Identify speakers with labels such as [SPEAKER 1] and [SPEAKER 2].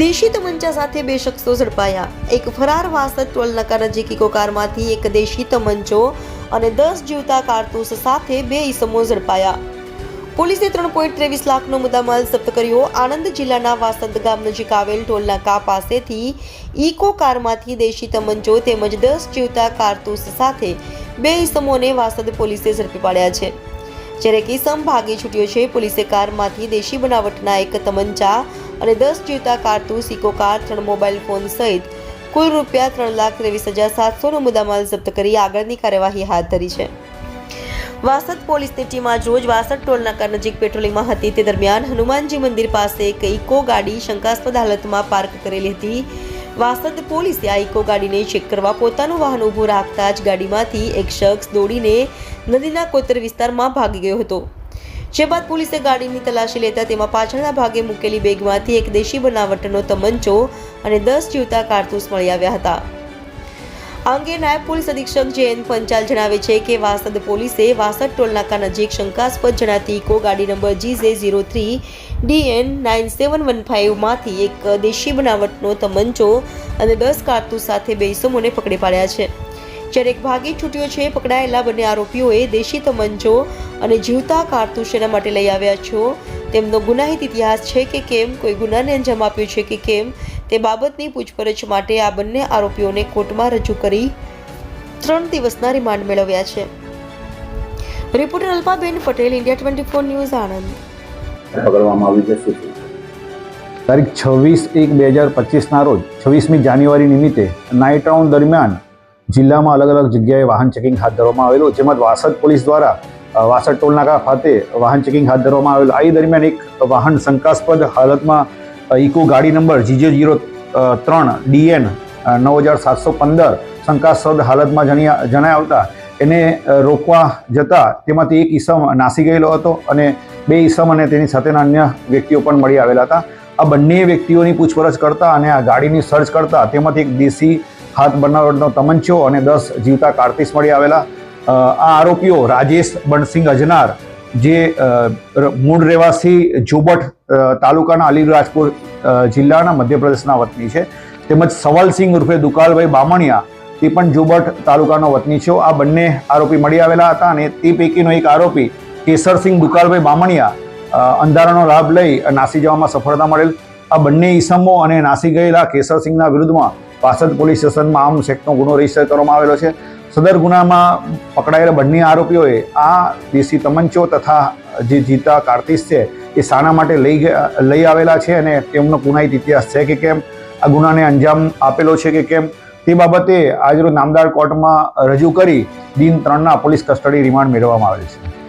[SPEAKER 1] દેશી તમંચા સાથે બે શખ્સો ઝડપાયા. એક ફરાર વાસદ ટોલ નાકા નજીક ઇકો કારમાંથી એક દેશી તમંચો અને દસ જીવતા કારતૂસ સાથે બે ઈસમો ઝડપાયા. પોલીસે ત્રણ પોઈન્ટ ત્રેવીસ લાખનો મુદ્દામાલ જપ્ત કર્યો. આણંદ જિલ્લાના વાસદ ગામ નજીક આવેલ ટોલ નાકા પાસેથી ઇકો કારમાંથી દેશી તમંચો તેમજ દસ જીવતા કારતૂસ સાથે બે ઈસમોને વાસદ પોલીસે ઝડપી પાડ્યા છે. જ્યારે કિસમ ભાગી છૂટ્યો છે, પોલીસે કારમાંથી દેશી બનાવટના એક તમંચા અને દસ જીવતા કારતૂસ, ઇકો કાર, ત્રણ મોબાઈલ ફોન સહિત કુલ રૂપિયા ત્રણ લાખ ત્રેવીસ હજાર સાતસોનો મુદ્દામાલ જપ્ત કરી આગળની કાર્યવાહી હાથ ધરી છે. વાસદ પોલીસની ટીમ આજ રોજ વાસદ ટોલનાકા નજીક પેટ્રોલિંગમાં હતી. તે દરમિયાન હનુમાનજી મંદિર પાસે એક ઇકો ગાડી શંકાસ્પદ હાલતમાં પાર્ક કરેલી હતી. વાસદ પોલીસે આ ઇકો ગાડીને ચેક કરવા પોતાનું વાહન ઊભું રાખતા જ ગાડીમાંથી એક શખ્સ દોડીને નદીના કોતર વિસ્તારમાં ભાગી ગયો હતો. જે બાદ પોલીસે ગાડીની તલાશી લેતા તેમાં પાછળના ભાગે મૂકેલી બેગમાંથી એક દેશી બનાવટનો તમંચો અને દસ જીવતા કારતૂસ મળી આવ્યા હતા. આ અંગે નાયબ પોલીસ અધિક્ષક જે એન પંચાલ જણાવે છે કે વાસદ પોલીસે વાસદ ટોલનાકા નજીક શંકાસ્પદ જણાતી ઇકો ગાડી number G J zero three D N nine seven ફાઇવમાંથી એક દેશી બનાવટનો તમંચો અને દસ કારતૂસ સાથે બે ઇસમોને પકડી પાડ્યા છે. જ્યારે એક ભાગી છૂટ્યો છે, પકડાયેલા બંને આરોપીઓએ દેશી તમંચો અને જીવતા કારતૂસ શેના માટે લઈ આવ્યા છો? તેમનો ગુનાહિત ઇતિહાસ છે કે કેમ? કોઈ ગુનાને અંજામ આપ્યો છે કે કેમ? તે બાબતની પૂછપરછ માટે આ બંને આરોપીઓને કોર્ટમાં રજૂ કરી ત્રણ દિવસના રિમાન્ડ મેળવ્યા છે. Reporter Alpaben Patel India twenty four news Anand.
[SPEAKER 2] પકડવામાં આવી
[SPEAKER 3] તારીખ છવ્વીસ એક બે હજાર પચીસના રોજ છવ્વીસમી જાન્યુઆરી નિમિત્તે નાઇટ રાઉન્ડ દરમિયાન જિલ્લામાં અલગ અલગ જગ્યાએ વાહન ચેકિંગ હાથ ધરવામાં આવેલું જેમાં વાસદ પોલીસ દ્વારા વાસદ ટોલનાકા ખાતે વાહન ચેકિંગ હાથ ધરવામાં આવેલ. આ દરમિયાન એક વાહન શંકાસ્પદ હાલતમાં ઇકો ગાડી નંબર જીજે જીરો ત્રણ, ડીએન નવ હજાર સાતસો પંદર શંકાસ્પદ હાલતમાં જણ્યા, જણાય આવતા એને રોકવા જતાં તેમાંથી એક ઈસમ નાસી ગયેલો હતો અને બે ઈસમ અને તેની સાથેના અન્ય વ્યક્તિઓ પણ મળી આવેલા હતા. આ બંને વ્યક્તિઓની પૂછપરછ કરતા અને આ ગાડીની સર્ચ કરતા તેમાંથી એક દેશી હાથ બનાવટનો તમંચો અને દસ જીવતા કાર્તિસ મળી આવેલા. આ આરોપીઓ રાજેશ બણસિંગ અજનાર, જે મૂળ રહેવાસી જોબટ તાલુકાના અલીરાજપુર જિલ્લાના મધ્યપ્રદેશના વતની છે. તેમજ સવલસિંહ ઉર્ફે દુકાલભાઈ બામણિયા, તે પણ જોબટ તાલુકાનો વતની છે. આ બંને આરોપી મળી આવેલા હતા અને તે પૈકીનો એક આરોપી કેસરસિંહ દુકાલભાઈ બામણિયા અંધારાનો લાભ લઈ નાસી જવામાં સફળતા મળેલ. આ બંને ઈસમો અને નાસી ગયેલા કેસરસિંહના વિરુદ્ધમાં પાસદ પોલીસ સ્ટેશનમાં આમ સેક્ટનો ગુનો રજિસ્ટર કરવામાં આવેલો છે. સદર ગુનામાં પકડાયેલા બંને આરોપીઓએ આ દેશી તમંચો તથા જે જીતા કાર્તિસ છે, એ શાના માટે લઈ લઈ આવેલા છે અને તેમનો ગુનાહિત ઇતિહાસ છે કે કેમ? આ ગુનાને અંજામ આપેલો છે કે કેમ? તે બાબતે આજરોજ નામદાર કોર્ટમાં રજૂ કરી દિન ત્રણના પોલીસ કસ્ટડી રિમાન્ડ મેળવવામાં આવેલ છે.